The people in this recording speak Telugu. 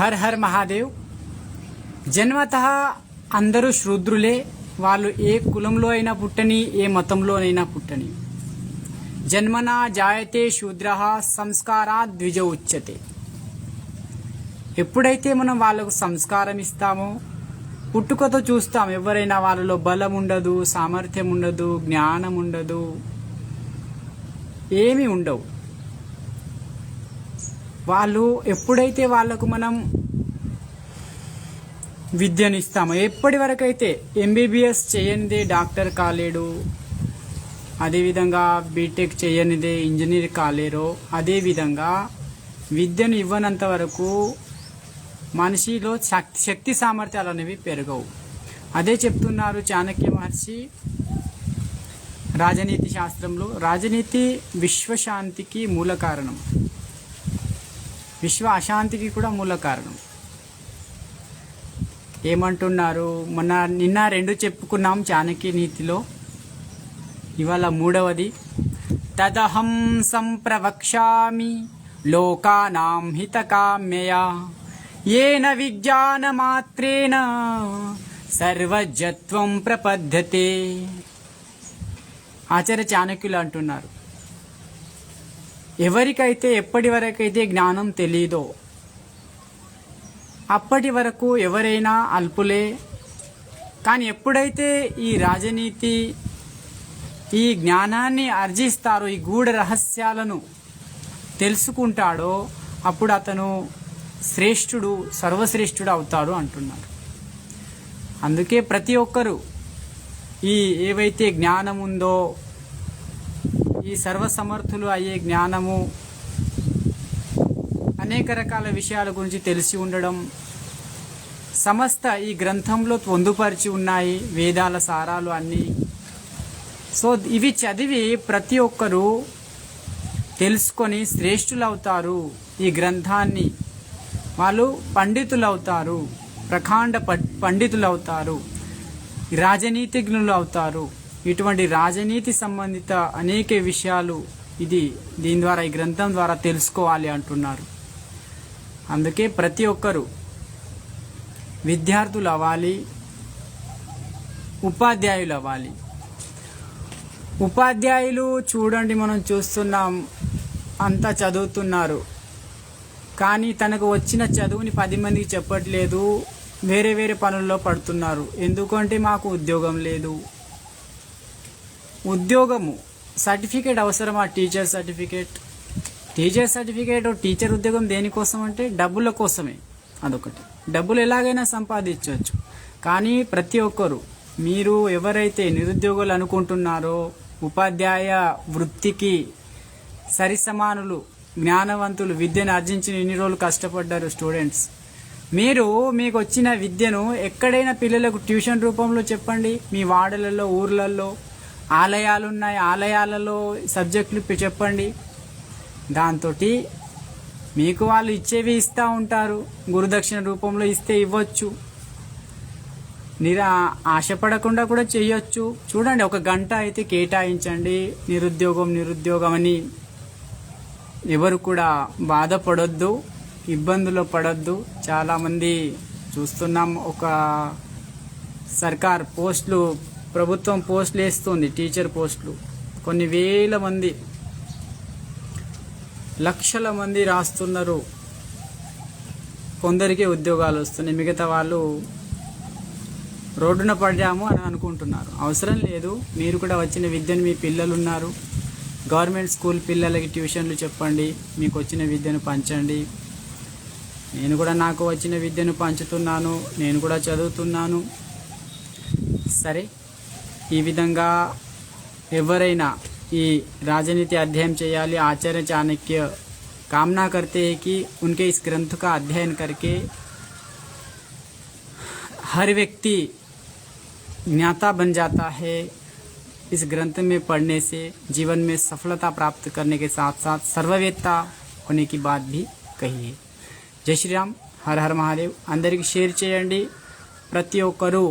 Her her Mahadev. జన్మత అందరూ శూద్రులే వాళ్ళు ఏ కులంలో అయినా పుట్టని ఏ మతంలోనైనా పుట్టని. జన్మనా జాయతే శూద్ర సంస్కారా ద్విజ ఉచ్యతే. ఎప్పుడైతే మనం వాళ్ళకు సంస్కారం ఇస్తామో పుట్టుకతో చూస్తాం ఎవరైనా వాళ్ళలో బలం ఉండదు సామర్థ్యం ఉండదు జ్ఞానం ఉండదు ఏమీ ఉండవు. వాళ్ళు ఎప్పుడైతే వాళ్ళకు మనం విద్యను ఇస్తామో ఎప్పటి వరకు అయితే ఎంబీబీఎస్ చేయనిదే డాక్టర్ కాలేడు అదేవిధంగా బీటెక్ చేయనిదే ఇంజనీర్ కాలేరో అదేవిధంగా విద్యను ఇవ్వనంత వరకు మనిషిలో శక్తి శక్తి సామర్థ్యాలు అనేవి పెరగవు. అదే చెప్తున్నారు చాణక్య మహర్షి రాజనీతి శాస్త్రంలో. రాజనీతి విశ్వశాంతికి మూల కారణం. విశ్వ అశాంతికి కూడా మూల కారణం. ఏమంటున్నారు? మొన్న నిన్న రెండు చెప్పుకున్నాం చాణక్య నీతిలో. ఇవాళ మూడవది. తదహం సంప్రవక్ష్యామి లోకానాం హితకామ్యయా. ఏన విజ్ఞానమాత్రేణ సర్వజత్వం ప్రపద్యతే ఆచార్య చాణక్యులు అంటున్నారు. ఎవరికైతే ఎప్పటి వరకైతే జ్ఞానం తెలీదో అప్పటి వరకు ఎవరైనా అల్పులే. కానీ ఎప్పుడైతే ఈ రాజనీతి ఈ జ్ఞానాన్ని ఆర్జిస్తారో ఈ గూఢ రహస్యాలను తెలుసుకుంటాడో అప్పుడు అతను శ్రేష్ఠుడు సర్వశ్రేష్ఠుడు అవుతాడు అంటున్నారు అందుకే ప్రతి ఒక్కరూ ఈ ఏవైతే జ్ఞానం ఉందో ఈ సర్వసమర్థులు అయ్యే జ్ఞానము అనేక రకాల విషయాల గురించి తెలిసి ఉండడం సమస్త ఈ గ్రంథంలో పొందుపరిచి ఉన్నాయి వేదాల సారాలు అన్నీ. సో ఇవి చదివి ప్రతి ఒక్కరూ తెలుసుకొని శ్రేష్ఠులు అవుతారు ఈ గ్రంథాన్ని. వాళ్ళు పండితులు అవుతారు ప్రకాండ పండితులు అవుతారు రాజనీతిజ్ఞులు అవుతారు ఇటువంటి రాజనీతి సంబంధిత అనేక విషయాలు ఇది దీని ద్వారా ఈ గ్రంథం ద్వారా తెలుసుకోవాలి అంటున్నారు. అందుకే ప్రతి ఒక్కరూ విద్యార్థులు అవ్వాలి ఉపాధ్యాయులు అవ్వాలి. ఉపాధ్యాయులు చూడండి మనం చూస్తున్నాం అంతా చదువుతున్నారు. కానీ తనకు వచ్చిన చదువుని పది మందికి చెప్పట్లేదు వేరే వేరే పనుల్లో పడుతున్నారు. ఎందుకంటే మాకు ఉద్యోగం లేదు. ఉద్యోగము సర్టిఫికేట్ అవసరమా? Teacher certificate teacher certificate teacher ఉద్యోగం దేనికోసం అంటే డబ్బుల కోసమే. అదొకటి. డబ్బులు ఎలాగైనా సంపాదించవచ్చు. కానీ ప్రతి ఒక్కరు మీరు ఎవరైతే నిరుద్యోగులు అనుకుంటున్నారో ఉపాధ్యాయ వృత్తికి సరిసమానులు జ్ఞానవంతులు విద్యను ఆర్జించిన ఇన్ని రోజులు కష్టపడ్డారు స్టూడెంట్స్? మీరు మీకు వచ్చిన విద్యను ఎక్కడైనా పిల్లలకు ట్యూషన్ రూపంలో చెప్పండి. మీ వాడలలో ఊర్లలో ఆలయాలు ఉన్నాయి ఆలయాలలో సబ్జెక్టులు చెప్పండి. దాంతో మీకు వాళ్ళు ఇచ్చేవి ఇస్తూ ఉంటారు. గురుదక్షిణ రూపంలో ఇస్తే ఇవ్వచ్చు. నిరా ఆశపడకుండా కూడా చేయొచ్చు. చూడండి ఒక గంట అయితే కేటాయించండి. నిరుద్యోగం నిరుద్యోగం అని. ఎవరు కూడా బాధపడొద్దు ఇబ్బందులు పడొద్దు. చాలామంది చూస్తున్నాం ఒక సర్కార్ పోస్టులు ప్రభుత్వం పోస్టులు వేస్తుంది టీచర్ పోస్టులు. కొన్ని వేల మంది లక్షల మంది రాస్తున్నారు. కొందరికే ఉద్యోగాలు వస్తున్నాయి. మిగతా వాళ్ళు రోడ్డున పడ్డాము అని అనుకుంటున్నారు. అవసరం లేదు. మీరు కూడా వచ్చిన విద్యను మీ పిల్లలు ఉన్నారు గవర్నమెంట్ స్కూల్ పిల్లలకి ట్యూషన్లు చెప్పండి. మీకు వచ్చిన విద్యను పంచండి. నేను కూడా నాకు వచ్చిన విద్యను పంచుతున్నాను. నేను కూడా చదువుతున్నాను. సరే. ఈ విధంగా ఎవరైనా ఈ राजनीति अध्ययन చేయాలి आचार्य चाणक्य कामना करते हैं कि उनके इस ग्रंथ का अध्ययन करके हर व्यक्ति ज्ञाता बन जाता है इस ग्रंथ में पढ़ने से जीवन में सफलता प्राप्त करने के साथ साथ सर्ववेत्ता होने की बात भी कही है జై శ్రీరామ్ హర హర మహాదేవ్ అందరికీ షేర్ చేయండి ప్రతి ఒక్కరూ